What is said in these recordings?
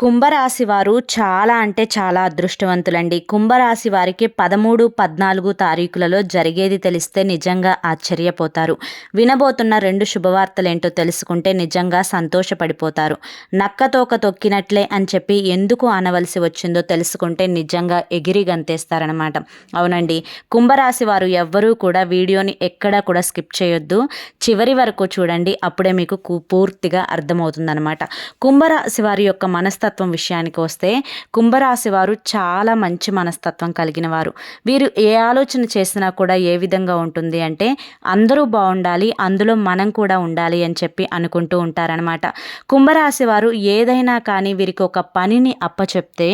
కుంభరాశి వారు చాలా అంటే చాలా అదృష్టవంతులండి. కుంభరాశి వారికి పదమూడు పద్నాలుగు తారీఖులలో జరిగేది తెలిస్తే నిజంగా ఆశ్చర్యపోతారు. వినబోతున్న రెండు శుభవార్తలు ఏంటో తెలుసుకుంటే నిజంగా సంతోషపడిపోతారు. నక్కతోక తొక్కినట్లే అని చెప్పి ఎందుకు అనవలసి వచ్చిందో తెలుసుకుంటే నిజంగా ఎగిరి గంతేస్తారనమాట అవునండి కుంభరాశి వారు ఎవ్వరూ కూడా వీడియోని ఎక్కడా కూడా స్కిప్ చేయొద్దు. చివరి వరకు చూడండి అప్పుడే మీకు పూర్తిగా అర్థమవుతుందనమాట కుంభరాశి వారి యొక్క మనస్తత్వం మనస్తత్వం విషయానికి వస్తే కుంభరాశి వారు చాలా మంచి మనస్తత్వం కలిగిన వారు వీరు ఏ ఆలోచన చేసినా కూడా ఏ విధంగా ఉంటుంది అంటే అందరూ బాగుండాలి అందులో మనం కూడా ఉండాలి అని చెప్పి అనుకుంటూ ఉంటారనమాట కుంభరాశి వారు ఏదైనా కానీ వీరికి ఒక పనిని అప్పచెప్తే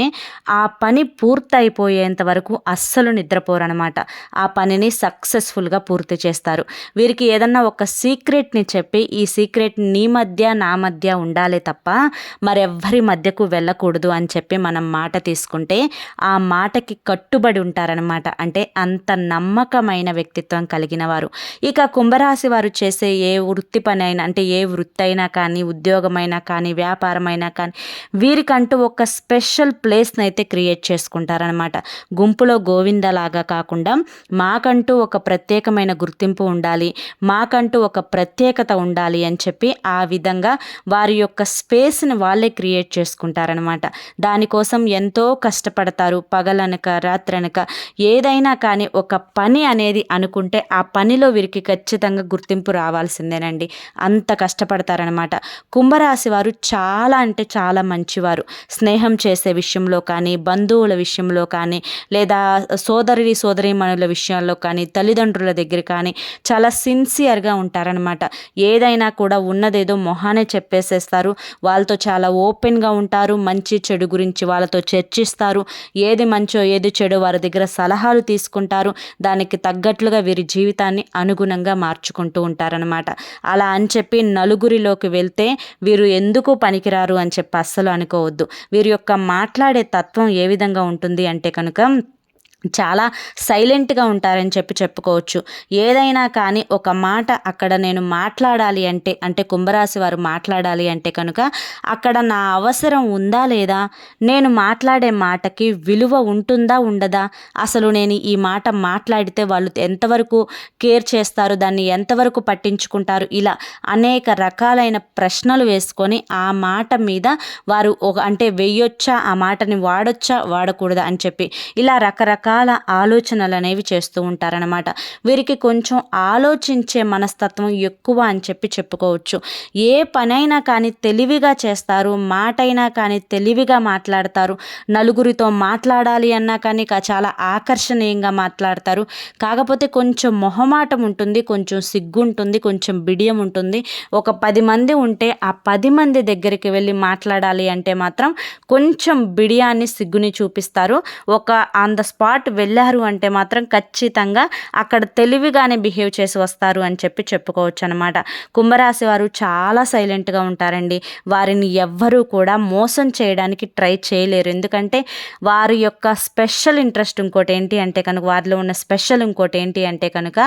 ఆ పని పూర్తయిపోయేంత వరకు అస్సలు నిద్రపోరనమాట ఆ పనిని సక్సెస్ఫుల్గా పూర్తి చేస్తారు. వీరికి ఏదన్నా ఒక సీక్రెట్ని చెప్పి ఈ సీక్రెట్ నీ మధ్య నా మధ్య ఉండాలి తప్ప మరెవ్వరి మధ్యకు వెళ్ళకూడదు అని చెప్పి మనం మాట తీసుకుంటే ఆ మాటకి కట్టుబడి ఉంటారనమాట అంటే అంత నమ్మకమైన వ్యక్తిత్వం కలిగిన వారు. ఇక కుంభరాశి వారు చేసే ఏ వృత్తి పని అయినా అంటే ఏ వృత్తి అయినా కానీ ఉద్యోగమైనా కానీ వ్యాపారమైనా కానీ వీరికంటూ ఒక స్పెషల్ ప్లేస్ని అయితే క్రియేట్ చేసుకుంటారనమాట గుంపులో గోవిందలాగా కాకుండా మాకంటూ ఒక ప్రత్యేకమైన గుర్తింపు ఉండాలి మాకంటూ ఒక ప్రత్యేకత ఉండాలి అని చెప్పి ఆ విధంగా వారి యొక్క స్పేస్ని వాళ్ళే క్రియేట్ చేసుకుంటారు. ఉంటారనమాట దానికోసం ఎంతో కష్టపడతారు. పగలనక రాత్రనక ఏదైనా కానీ ఒక పని అనేది అనుకుంటే ఆ పనిలో వీరికి ఖచ్చితంగా గుర్తింపు రావాల్సిందేనండి. అంత కష్టపడతారనమాట కుంభరాశి వారు చాలా అంటే చాలా మంచివారు. స్నేహం చేసే విషయంలో కానీ బంధువుల విషయంలో కానీ లేదా సోదరి సోదరిమణుల విషయంలో కానీ తల్లిదండ్రుల దగ్గర కానీ చాలా సిన్సియర్గా ఉంటారనమాట ఏదైనా కూడా ఉన్నదేదో మొహానే చెప్పేసేస్తారు. వాళ్ళతో చాలా ఓపెన్గా ఉంటారు. ఉంటారు మంచి చెడు గురించి వాళ్ళతో చర్చిస్తారు. ఏది మంచో ఏది చెడు వారి దగ్గర సలహాలు తీసుకుంటారు. దానికి తగ్గట్లుగా వీరి జీవితాన్ని అనుగుణంగా మార్చుకుంటూ ఉంటారనమాట అలా అని చెప్పి నలుగురిలోకి వెళ్తే వీరు ఎందుకు పనికిరారు అని చెప్పి అస్సలు అనుకోవద్దు. వీరి యొక్క మాట్లాడే తత్వం ఏ విధంగా ఉంటుంది అంటే కనుక చాలా సైలెంట్గా ఉంటారని చెప్పి చెప్పుకోవచ్చు. ఏదైనా కానీ ఒక మాట అక్కడ నేను మాట్లాడాలి అంటే అంటే కుంభరాశి వారు మాట్లాడాలి అంటే కనుక అక్కడ నా అవసరం ఉందా లేదా? నేను మాట్లాడే మాటకి విలువ ఉంటుందా ఉండదా? అసలు నేను ఈ మాట మాట్లాడితే వాళ్ళు ఎంతవరకు కేర్ చేస్తారు దాన్ని ఎంతవరకు పట్టించుకుంటారు? ఇలా అనేక రకాలైన ప్రశ్నలు వేసుకొని ఆ మాట మీద వారు ఒక అంటే వెయ్యొచ్చా ఆ మాటని వాడొచ్చా? వాడకూడదా? అని చెప్పి ఇలా రకరకాల రకాల ఆలోచనలు అనేవి చేస్తూ ఉంటారనమాట వీరికి కొంచెం ఆలోచించే మనస్తత్వం ఎక్కువ అని చెప్పి చెప్పుకోవచ్చు. ఏ పనైనా కానీ తెలివిగా చేస్తారు మాటైనా కానీ తెలివిగా మాట్లాడతారు. నలుగురితో మాట్లాడాలి అన్నా కానీ చాలా ఆకర్షణీయంగా మాట్లాడతారు. కాకపోతే కొంచెం మొహమాటం ఉంటుంది కొంచెం సిగ్గు ఉంటుంది కొంచెం బిడియం ఉంటుంది. ఒక పది మంది ఉంటే ఆ పది మంది దగ్గరికి వెళ్ళి మాట్లాడాలి అంటే మాత్రం కొంచెం బిడియాన్ని సిగ్గుని చూపిస్తారు. ఒక ఆన్ ద స్పాట్ పాటు వెళ్ళారు అంటే మాత్రం ఖచ్చితంగా అక్కడ తెలివిగానే బిహేవ్ చేసి వస్తారు అని చెప్పి చెప్పుకోవచ్చు అనమాట కుంభరాశి వారు చాలా సైలెంట్గా ఉంటారండి. వారిని ఎవ్వరూ కూడా మోసం చేయడానికి ట్రై చేయలేరు. ఎందుకంటే వారి యొక్క స్పెషల్ ఇంట్రెస్ట్ ఇంకోటి ఏంటి అంటే కనుక వారిలో ఉన్న స్పెషల్ ఇంకోటి ఏంటి అంటే కనుక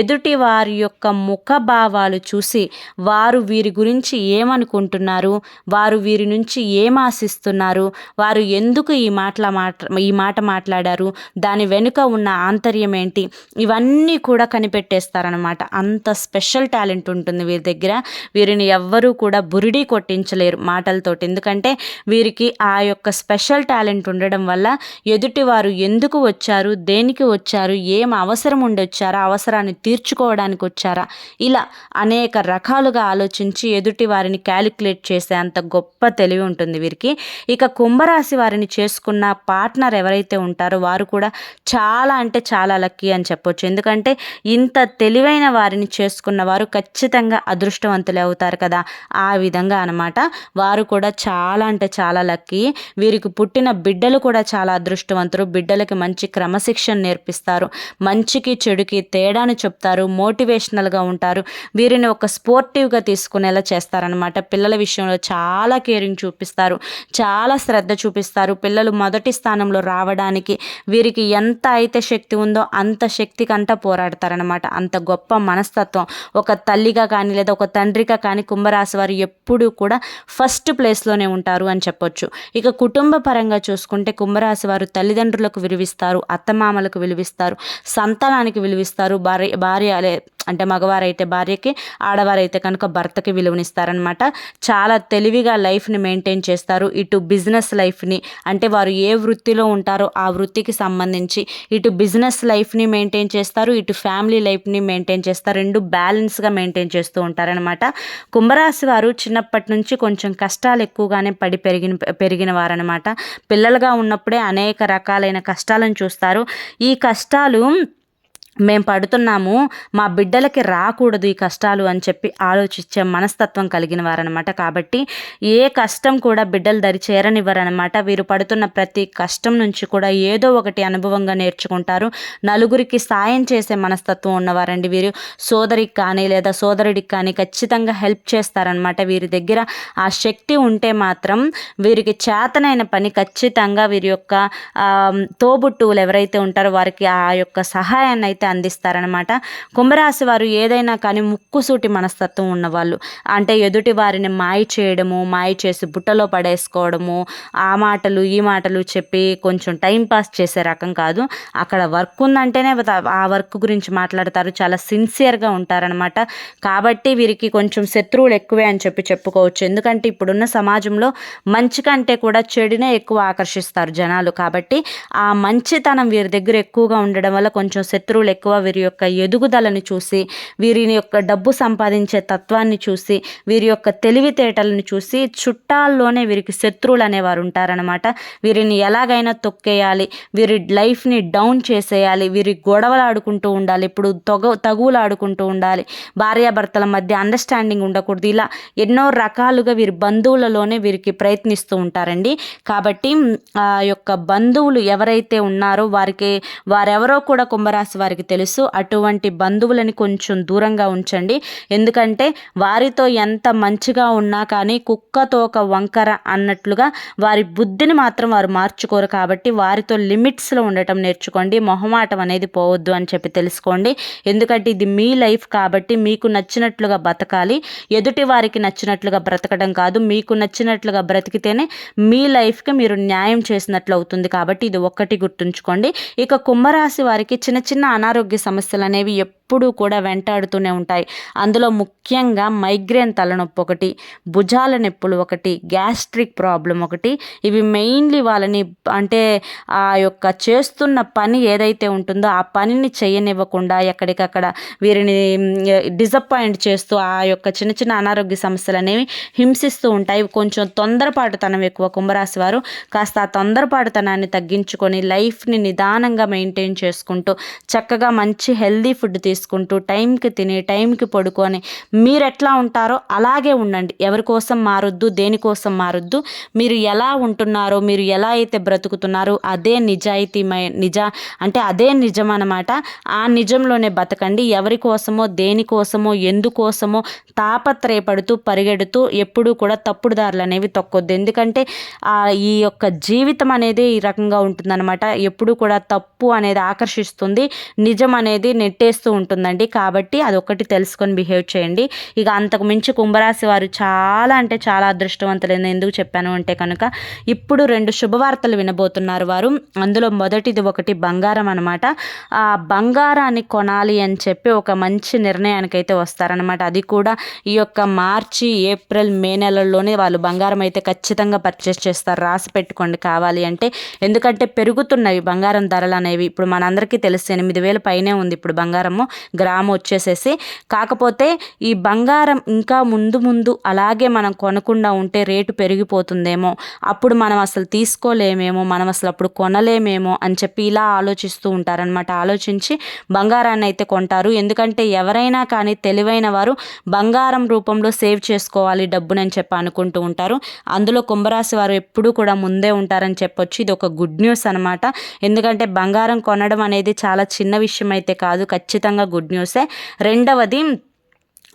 ఎదుటి వారి యొక్క ముఖ భావాలు చూసి వారు వీరి గురించి ఏమనుకుంటున్నారు వారు వీరి నుంచి ఏం ఆశిస్తున్నారు వారు ఎందుకు ఈ మాటల మాట ఈ మాట మాట్లాడారు దాని వెనుక ఉన్న ఆంతర్యం ఏంటి ఇవన్నీ కూడా కనిపెట్టేస్తారనమాట అంత స్పెషల్ టాలెంట్ ఉంటుంది వీరి దగ్గర. వీరిని ఎవ్వరూ కూడా బురిడి కొట్టించలేరు మాటలతోటి. ఎందుకంటే వీరికి ఆ యొక్క స్పెషల్ టాలెంట్ ఉండడం వల్ల ఎదుటి వారు ఎందుకు వచ్చారు దేనికి వచ్చారు ఏం అవసరం ఉండి వచ్చారా అవసరాన్ని తీర్చుకోవడానికి వచ్చారా? ఇలా అనేక రకాలుగా ఆలోచించి ఎదుటి వారిని క్యాలిక్యులేట్ చేసే అంత గొప్ప తెలివి ఉంటుంది వీరికి. ఇక కుంభరాశి వారిని చేసుకున్న పార్ట్నర్ ఎవరైతే ఉంటారో వారు కూడా కూడా చాలా అంటే చాలా లక్కీ అని చెప్పొచ్చు. ఎందుకంటే ఇంత తెలివైన వారిని చేసుకున్న వారు ఖచ్చితంగా అదృష్టవంతులే అవుతారు కదా. ఆ విధంగా అనమాట వారు కూడా చాలా అంటే చాలా లక్కీ. వీరికి పుట్టిన బిడ్డలు కూడా చాలా అదృష్టవంతులు. బిడ్డలకి మంచి క్రమశిక్షణ నేర్పిస్తారు. మంచికి చెడుకి తేడాను చెప్తారు. మోటివేషనల్గా ఉంటారు. వీరిని ఒక స్పోర్టివ్గా తీసుకునేలా చేస్తారనమాట పిల్లల విషయంలో చాలా కేరింగ్ చూపిస్తారు. చాలా శ్రద్ధ చూపిస్తారు. పిల్లలు మొదటి స్థానంలో రావడానికి వీరి వీరికి ఎంత అయితే శక్తి ఉందో అంత శక్తి కంట పోరాడతారనమాట అంత గొప్ప మనస్తత్వం. ఒక తల్లిగా కానీ లేదా ఒక తండ్రిగా కానీ కుంభరాశి వారు ఎప్పుడూ కూడా ఫస్ట్ ప్లేస్లోనే ఉంటారు అని చెప్పొచ్చు. ఇక కుటుంబ పరంగా చూసుకుంటే కుంభరాశి వారు తల్లిదండ్రులకు విలువిస్తారు అత్తమామలకు విలువిస్తారు సంతానానికి విలువిస్తారు భార్య భార్య అంటే మగవారైతే భార్యకి ఆడవారైతే కనుక భర్తకి విలువనిస్తారనమాట చాలా తెలివిగా లైఫ్ని మెయింటైన్ చేస్తారు. ఇటు బిజినెస్ లైఫ్ని అంటే వారు ఏ వృత్తిలో ఉంటారో ఆ వృత్తికి సంబంధించి ఇటు బిజినెస్ లైఫ్ని మెయింటైన్ చేస్తారు. ఇటు ఫ్యామిలీ లైఫ్ని మెయింటైన్ చేస్తారు. రెండు బ్యాలెన్స్గా మెయింటైన్ చేస్తూ ఉంటారనమాట కుంభరాశి వారు చిన్నప్పటి నుంచి కొంచెం కష్టాలు ఎక్కువగానే పడి పెరిగిన పెరిగిన వారనమాట పిల్లలుగా ఉన్నప్పుడే అనేక రకాలైన కష్టాలను చూస్తారు. ఈ కష్టాలు మేము పడుతున్నాము మా బిడ్డలకి రాకూడదు ఈ కష్టాలు అని చెప్పి ఆలోచించే మనస్తత్వం కలిగిన వారనమాట. కాబట్టి ఏ కష్టం కూడా బిడ్డలు దరి చేరనివ్వరనమాట. వీరు పడుతున్న ప్రతి కష్టం నుంచి కూడా ఏదో ఒకటి అనుభవంగా నేర్చుకుంటారు. నలుగురికి సాయం చేసే మనస్తత్వం ఉన్నవారండి వీరు. సోదరికి కానీ లేదా సోదరుడికి కానీ ఖచ్చితంగా హెల్ప్ చేస్తారనమాట. వీరి దగ్గర ఆ శక్తి ఉంటే మాత్రం వీరికి చేతనైన పని ఖచ్చితంగా వీరి యొక్క తోబుట్టువులు ఎవరైతే ఉంటారో వారికి ఆ యొక్క సహాయాన్ని అయితే అందిస్తారనమాట కుంభరాశి వారు ఏదైనా కానీ ముక్కుసూటి మనస్తత్వం ఉన్నవాళ్ళు. అంటే ఎదుటి వారిని మాయ చేయడము మాయ చేసి బుట్టలో పడేసుకోవడము ఆ మాటలు ఈ మాటలు చెప్పి కొంచెం టైం పాస్ చేసే రకం కాదు. అక్కడ వర్క్ ఉందంటేనే ఆ వర్క్ గురించి మాట్లాడతారు. చాలా సిన్సియర్గా ఉంటారనమాట కాబట్టి వీరికి కొంచెం శత్రువులు ఎక్కువే అని చెప్పి చెప్పుకోవచ్చు. ఎందుకంటే ఇప్పుడున్న సమాజంలో మంచి కంటే కూడా చెడునే ఎక్కువ ఆకర్షిస్తారు జనాలు. కాబట్టి ఆ మంచితనం వీరి దగ్గర ఎక్కువగా ఉండడం వల్ల కొంచెం శత్రువులు ఎక్కువ వీరి యొక్క ఎదుగుదలను చూసి వీరిని యొక్క డబ్బు సంపాదించే తత్వాన్ని చూసి వీరి యొక్క తెలివితేటలను చూసి చుట్టాల్లోనే వీరికి శత్రువులు అనేవారు ఉంటారనమాట వీరిని ఎలాగైనా తొక్కేయాలి వీరి లైఫ్ని డౌన్ చేసేయాలి వీరి గొడవలు ఆడుకుంటూ ఉండాలి ఇప్పుడు తొగ తగువులు ఆడుకుంటూ ఉండాలి భార్యాభర్తల మధ్య అండర్స్టాండింగ్ ఉండకూడదు. ఇలా ఎన్నో రకాలుగా వీరి బంధువులలోనే వీరికి ప్రయత్నిస్తూ ఉంటారండి. కాబట్టి ఆ యొక్క బంధువులు ఎవరైతే ఉన్నారో వారికి వారెవరో కూడా కుంభరాశి వారికి తెలుసు. అటువంటి బంధువులని కొంచెం దూరంగా ఉంచండి. ఎందుకంటే వారితో ఎంత మంచిగా ఉన్నా కానీ కుక్కతో ఒక వంకర అన్నట్లుగా వారి బుద్ధిని మాత్రం వారు మార్చుకోరు కాబట్టి వారితో లిమిట్స్లో ఉండటం నేర్చుకోండి. మొహమాటం అనేది పోవద్దు అని చెప్పి తెలుసుకోండి. ఎందుకంటే ఇది మీ లైఫ్ కాబట్టి మీకు నచ్చినట్లుగా బతకాలి. ఎదుటి వారికి నచ్చినట్లుగా బ్రతకడం కాదు. మీకు నచ్చినట్లుగా బ్రతికితేనే మీ లైఫ్కి మీరు న్యాయం చేసినట్లు అవుతుంది కాబట్టి ఇది ఒక్కటి గుర్తుంచుకోండి. ఇక కుంభరాశి వారికి చిన్న చిన్న అనారోగ్య సమస్యలు అనేవి ఎప్పుడూ కూడా వెంటాడుతూనే ఉంటాయి. అందులో ముఖ్యంగా మైగ్రేన్ తలనొప్పి ఒకటి భుజాల నొప్పులు ఒకటి గ్యాస్ట్రిక్ ప్రాబ్లం ఒకటి. ఇవి మెయిన్లీ వాళ్ళని అంటే ఆ యొక్క చేస్తున్న పని ఏదైతే ఉంటుందో ఆ పనిని చేయనివ్వకుండా ఎక్కడికక్కడ వీరిని డిసప్పాయింట్ చేస్తూ ఆ యొక్క చిన్న చిన్న అనారోగ్య సమస్యలు అనేవి హింసిస్తూ ఉంటాయి. కొంచెం తొందరపాటుతనం ఎక్కువ కుంభరాశి వారు. కాస్త ఆ తొందరపాటుతనాన్ని తగ్గించుకొని లైఫ్ని నిదానంగా మెయింటైన్ చేసుకుంటూ చక్కగా మంచి హెల్దీ ఫుడ్ తీసుకుంటూ చేసుకుంటూ టైంకి తిని టైంకి పడుకొని మీరు ఎట్లా ఉంటారో అలాగే ఉండండి. ఎవరి కోసం మారొద్దు దేనికోసం మారొద్దు మీరు ఎలా ఉంటున్నారో మీరు ఎలా అయితే బ్రతుకుతున్నారో అదే నిజాయితీమై నిజ అంటే అదే నిజం అనమాట ఆ నిజంలోనే బతకండి. ఎవరి కోసమో దేనికోసమో ఎందుకోసమో తాపత్రయపడుతూ పరిగెడుతూ ఎప్పుడూ కూడా తప్పుడు దారులు అనేవి తొక్కొద్దు. ఎందుకంటే ఈ యొక్క జీవితం అనేది ఈ రకంగా ఉంటుందన్నమాట. ఎప్పుడు కూడా తప్పు అనేది ఆకర్షిస్తుంది. నిజం అనేది నెట్టేస్తూ ఉంటుంది. ఉంటుందండి. కాబట్టి అదొకటి తెలుసుకొని బిహేవ్ చేయండి. ఇక అంతకు మించి కుంభరాశి వారు చాలా అంటే చాలా అదృష్టవంతులైన ఎందుకు చెప్పాను అంటే కనుక ఇప్పుడు రెండు శుభవార్తలు వినబోతున్నారు వారు. అందులో మొదటిది ఒకటి బంగారం అనమాట ఆ బంగారాన్ని కొనాలి అని చెప్పి ఒక మంచి నిర్ణయానికి అయితే వస్తారనమాట అది కూడా ఈ యొక్క మార్చి ఏప్రిల్ మే నెలల్లోనే వాళ్ళు బంగారం అయితే ఖచ్చితంగా పర్చేస్ చేస్తారు. రాసి పెట్టుకోండి కావాలి అంటే. ఎందుకంటే పెరుగుతున్నవి బంగారం ధరలు అనేవి. ఇప్పుడు మనందరికీ తెలుసు ఎనిమిది వేలు పైనే ఉంది ఇప్పుడు బంగారము. గ్రామ్ వచ్చేసేసి. కాకపోతే ఈ బంగారం ఇంకా ముందు ముందు అలాగే మనం కొనకుండా ఉంటే రేటు పెరిగిపోతుందేమో. అప్పుడు మనం అసలు తీసుకోలేమేమో మనం అసలు అప్పుడు కొనలేమేమో అని చెప్పి ఇలా ఆలోచిస్తూ ఉంటారనమాట ఆలోచించి బంగారాన్ని అయితే కొంటారు. ఎందుకంటే ఎవరైనా కానీ తెలివైన వారు బంగారం రూపంలో సేవ్ చేసుకోవాలి డబ్బునని చెప్పి అనుకుంటూ ఉంటారు. అందులో కుంభరాశి వారు ఎప్పుడూ కూడా ముందే ఉంటారని చెప్పొచ్చు. ఇది ఒక గుడ్ న్యూస్ అనమాట ఎందుకంటే బంగారం కొనడం అనేది చాలా చిన్న విషయం అయితే కాదు. ఖచ్చితంగా గుడ్ న్యూసే. రెండవది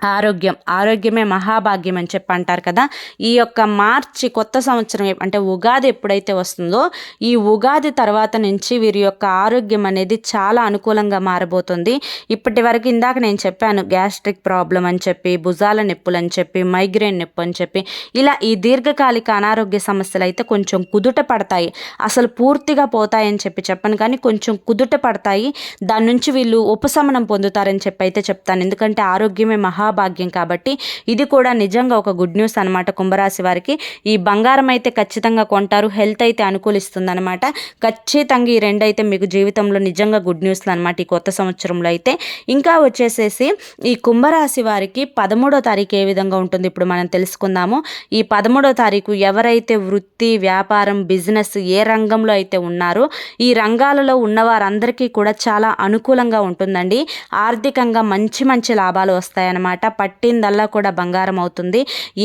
ఆరోగ్యం ఆరోగ్యమే మహాభాగ్యం అని చెప్పి అంటారు కదా. ఈ యొక్క మార్చి కొత్త సంవత్సరం అంటే ఉగాది ఎప్పుడైతే వస్తుందో ఈ ఉగాది తర్వాత నుంచి వీరి యొక్క ఆరోగ్యం అనేది చాలా అనుకూలంగా మారబోతుంది. ఇప్పటి వరకు ఇందాక నేను చెప్పాను గ్యాస్ట్రిక్ ప్రాబ్లం అని చెప్పి భుజాల నొప్పులు అని చెప్పి మైగ్రేన్ నొప్పి అని చెప్పి. ఇలా ఈ దీర్ఘకాలిక అనారోగ్య సమస్యలు అయితే కొంచెం కుదుట పడతాయి. అసలు పూర్తిగా పోతాయని చెప్పి చెప్పను కానీ కొంచెం కుదుట పడతాయి. దాని నుంచి వీళ్ళు ఉపశమనం పొందుతారని చెప్పి అయితే చెప్తాను. ఎందుకంటే ఆరోగ్యమే మహా మహాభాగ్యం కాబట్టి ఇది కూడా నిజంగా ఒక గుడ్ న్యూస్ అనమాట కుంభరాశి వారికి. ఈ బంగారం అయితే ఖచ్చితంగా కొంటారు హెల్త్ అయితే అనుకూలిస్తుంది అనమాట ఖచ్చితంగా ఈ రెండు అయితే మీకు జీవితంలో నిజంగా గుడ్ న్యూస్లు అనమాట ఈ కొత్త సంవత్సరంలో అయితే. ఇంకా వచ్చేసేసి ఈ కుంభరాశి వారికి పదమూడో తారీఖు ఏ విధంగా ఉంటుంది ఇప్పుడు మనం తెలుసుకుందాము. ఈ పదమూడో తారీఖు ఎవరైతే వృత్తి వ్యాపారం బిజినెస్ ఏ రంగంలో అయితే ఉన్నారో ఈ రంగాలలో ఉన్నవారందరికీ కూడా చాలా అనుకూలంగా ఉంటుందండి. ఆర్థికంగా మంచి మంచి లాభాలు వస్తాయన్నమాట. అనమాట పట్టిందల్లా కూడా బంగారం అవుతుంది.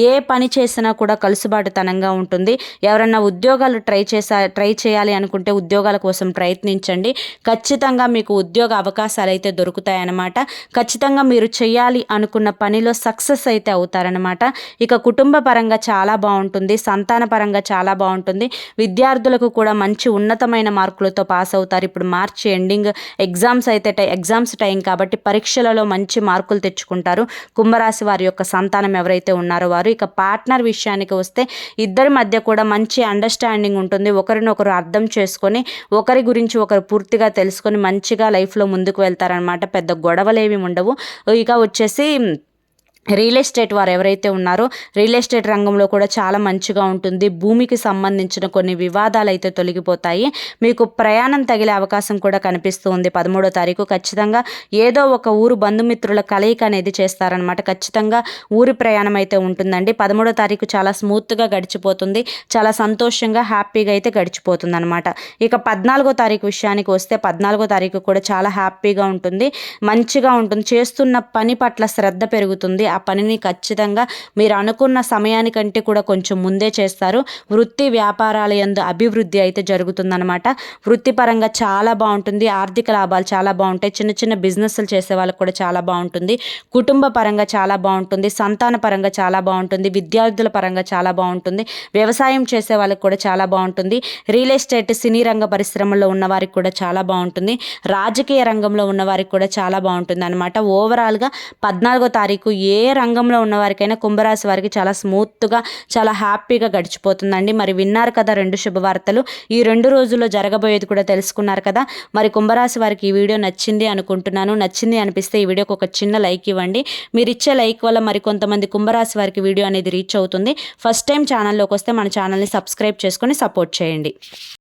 ఏ పని చేసినా కూడా కలుసుబాటుతనంగా ఉంటుంది. ఎవరన్నా ఉద్యోగాలు ట్రై చేసా ట్రై చేయాలి అనుకుంటే ఉద్యోగాల కోసం ప్రయత్నించండి. ఖచ్చితంగా మీకు ఉద్యోగ అవకాశాలు అయితే దొరుకుతాయన్నమాట. ఖచ్చితంగా మీరు చేయాలి అనుకున్న పనిలో సక్సెస్ అయితే అవుతారనమాట ఇక కుటుంబ పరంగా చాలా బాగుంటుంది. సంతాన పరంగా చాలా బాగుంటుంది. విద్యార్థులకు కూడా మంచి ఉన్నతమైన మార్కులతో పాస్ అవుతారు. ఇప్పుడు మార్చి ఎండింగ్ ఎగ్జామ్స్ అయితే ఎగ్జామ్స్ టైం కాబట్టి పరీక్షలలో మంచి మార్కులు తెచ్చుకుంటారు. కుంభరాశి వారి యొక్క సంతానం ఎవరైతే ఉన్నారో వారు ఇక పార్ట్నర్ విషయానికి వస్తే ఇద్దరి మధ్య కూడా మంచి అండర్స్టాండింగ్ ఉంటుంది. ఒకరినొకరు అర్థం చేసుకొని ఒకరి గురించి ఒకరు పూర్తిగా తెలుసుకొని మంచిగా లైఫ్లో ముందుకు వెళ్తారనమాట పెద్ద గొడవలు ఏమి ఉండవు. ఇక వచ్చేసి రియల్ ఎస్టేట్ వారు ఎవరైతే ఉన్నారో రియల్ ఎస్టేట్ రంగంలో కూడా చాలా మంచిగా ఉంటుంది. భూమికి సంబంధించిన కొన్ని వివాదాలు అయితే తొలగిపోతాయి. మీకు ప్రయాణం తగిలే అవకాశం కూడా కనిపిస్తూ ఉంది. పదమూడో తారీఖు ఖచ్చితంగా ఏదో ఒక ఊరు బంధుమిత్రుల కలయిక అనేది చేస్తారనమాట ఖచ్చితంగా ఊరి ప్రయాణం అయితే ఉంటుందండి. పదమూడో తారీఖు చాలా స్మూత్గా గడిచిపోతుంది. చాలా సంతోషంగా హ్యాపీగా అయితే గడిచిపోతుంది అనమాట ఇక పద్నాలుగో తారీఖు విషయానికి వస్తే పద్నాలుగో తారీఖు కూడా చాలా హ్యాపీగా ఉంటుంది. మంచిగా ఉంటుంది. చేస్తున్న పని పట్ల శ్రద్ధ పెరుగుతుంది. ఆ పనిని ఖచ్చితంగా మీరు అనుకున్న సమయానికంటే కూడా కొంచెం ముందే చేస్తారు. వృత్తి వ్యాపారాల ఎందు అభివృద్ధి అయితే జరుగుతుందనమాట వృత్తిపరంగా చాలా బాగుంటుంది. ఆర్థిక లాభాలు చాలా బాగుంటాయి. చిన్న చిన్న బిజినెస్లు చేసే వాళ్ళకి కూడా చాలా బాగుంటుంది. కుటుంబ పరంగా చాలా బాగుంటుంది. సంతాన పరంగా చాలా బాగుంటుంది. విద్యార్థుల పరంగా చాలా బాగుంటుంది. వ్యవసాయం చేసే వాళ్ళకి కూడా చాలా బాగుంటుంది. రియల్ ఎస్టేట్ సినీ రంగ పరిశ్రమలో ఉన్న వారికి కూడా చాలా బాగుంటుంది. రాజకీయ రంగంలో ఉన్న వారికి కూడా చాలా బాగుంటుంది అనమాట ఓవరాల్గా పద్నాలుగో తారీఖు ఏ ఏ రంగంలో ఉన్నవారికైనా కుంభరాశి వారికి చాలా స్మూత్గా చాలా హ్యాపీగా గడిచిపోతుందండి. మరి విన్నారు కదా రెండు శుభవార్తలు. ఈ రెండు రోజుల్లో జరగబోయేది కూడా తెలుసుకున్నారు కదా. మరి కుంభరాశి వారికి ఈ వీడియో నచ్చింది అనుకుంటున్నాను. నచ్చింది అనిపిస్తే ఈ వీడియోకి ఒక చిన్న లైక్ ఇవ్వండి. మీరు ఇచ్చే లైక్ వల్ల మరి కొంతమంది కుంభరాశి వారికి వీడియో అనేది రీచ్ అవుతుంది. ఫస్ట్ టైం ఛానల్లోకి వస్తే మన ఛానల్ని సబ్స్క్రైబ్ చేసుకొని సపోర్ట్ చేయండి.